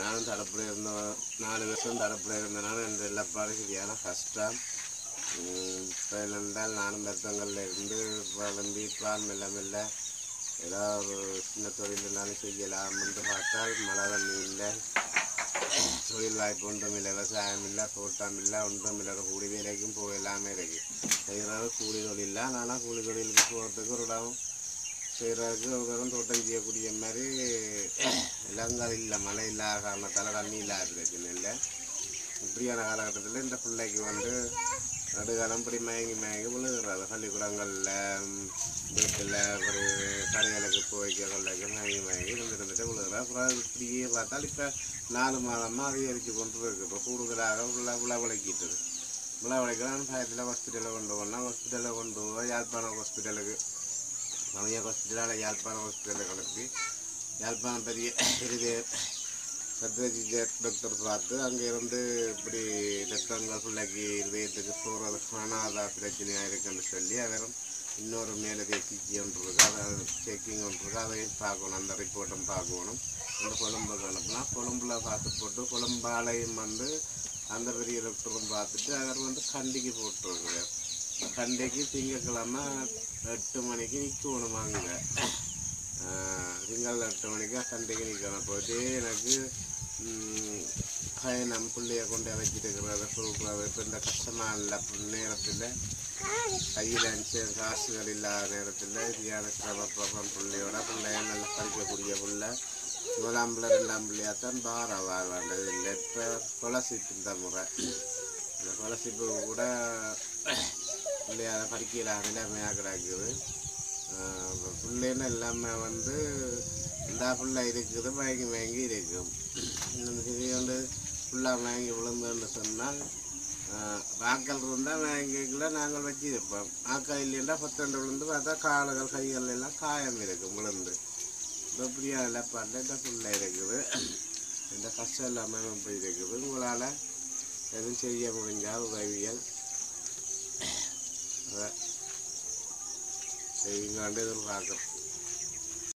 நானும் தடப்புல இருந்த நாலு வருஷம் தடப்புல இருந்தனால இந்த எல்லாப்பாடு சரியான கஷ்டம். இப்போ இருந்தால் நானும் மருத்துவங்களில் இருந்து வளர்ந்து பிளான் மெல்ல மெல்ல ஏதோ ஒரு சின்ன தொழில்னாலும் செய்யலாம் என்று பார்த்தால் மழை தண்ணி இல்லை. தொழில் வாய்ப்பு ஒன்றும் இல்லை விவசாயம் இல்லை தோட்டம் இல்லை ஒன்றும் இல்லை. கூலி வேலைக்கும் போக எல்லாமே இருக்கு. செய்கிறது கூலி தொழில் இல்லை ஆனால் கூலி தொழிலுக்கு போகிறதுக்கு ஒரு இடம் செய்கிறதுக்கு ஒரு தோட்டம் செய்யக்கூடிய மாதிரி இளங்கல் இல்லை மழை இல்லாத காரணத்தால் தண்ணி இல்லாத பிரச்சனை இல்லை. இப்படியான காலகட்டத்தில் இந்த பிள்ளைக்கு வந்து நடுகாலம் இப்படி மயங்கி மயங்கி விழுகிறது பள்ளிக்கூடங்களில் வீட்டில் ஒரு கடைகளுக்கு போய்க்க மயங்கி மயங்கி இருந்து இருந்துட்டு விழுகிறது அப்புறம் இப்படியே பார்த்தால் இப்போ நாலு மாதமாக அதிகரித்து கொண்டு இருக்கு. இப்போ கூடுதலாக உள்ள விளவழைக்கிட்டு விளவழைக்கலாம் பயத்தில் ஹாஸ்பிட்டலில் கொண்டு போனால் ஹாஸ்பிட்டலில் கொண்டு போய் யாழ்ப்பாணம் ஹாஸ்பிட்டலுக்கு நவீன ஹாஸ்பிட்டலால் யாழ்ப்பாணம் ஹாஸ்பிட்டலில் கிளப்பி யாழ்ப்பாணம் பெரிய பெரிய சத்யஜித் டாக்டர் பார்த்து அங்கே இருந்து இப்படி ரத்தங்கள் பிள்ளைக்கு இதயத்துக்கு போகிறது காணாத பிரச்சனையாக இருக்குன்னு சொல்லி அவரும் இன்னொரு மேலதிக சிகிச்சை ஒன்றுருக்கு. அதை செக்கிங் ஒன்றுருக்கு. அதையும் பார்க்கணும். அந்த ரிப்போர்ட்டும் பார்க்கணும். அந்த கொழும்புக்கு அனுப்புனா கொழம்புல பார்த்து போட்டு கொழம்பாலையும் வந்து அந்த பெரிய டாக்டரும் பார்த்துட்டு அவர் வந்து கண்டிக்கு போட்டுருக்குறார். சண்டைக்கு திங்கக்கிழமை எட்டு மணிக்கு நிற்கணும் அங்கே திங்கள் எட்டு மணிக்கு சண்டைக்கு நிற்கணும். போயிட்டு எனக்கு பயணம் பிள்ளைய கொண்டு வச்சுட்டு இருக்கிறத கொடுக்குறது. இப்போ இந்த கஷ்டமான நேரத்தில் கையில் அஞ்சு காசுகள் இல்லாத நேரத்தில் சரியான சிரமப்படுறோம் பிள்ளையோட பிள்ளைய நல்லா படிக்கக்கூடிய பிள்ளை முதலாம் பிள்ளை ரெண்டாம் பிள்ளையாத்தான் பார வாழ்வாண்டது இல்லை இப்போ துளசி இந்த முறை இந்த கொலசிப்பு கூட பிள்ளையார படிக்கல நிலைமையாக கிடக்குது பிள்ளைன்னு எல்லாமே வந்து இந்த பிள்ளை இருக்குது மயங்கி மயங்கி இருக்கும். இந்த இது வந்து ஃபுல்லாக மயங்கி விழுந்துன்னு சொன்னால் ஆக்கள் இருந்தால் மயங்கிக்குள்ள நாங்கள் வச்சிருப்போம். ஆக்கள் இல்லைன்னா பத்தண்டு விழுந்து பார்த்தா கால்கள் கைகள் எல்லாம் காயம் இருக்கும் விழுந்து. இப்படியா இழப்பாட்டில் இந்த பிள்ளை இருக்குது. இந்த கஷ்டம் இல்லாமல் இப்படி இருக்குது உங்களால் எதுவும் செய்ய முடிஞ்சால் உதவியல் அதை செய்யுங்களாண்டு எதிர்பார்க்குறோம்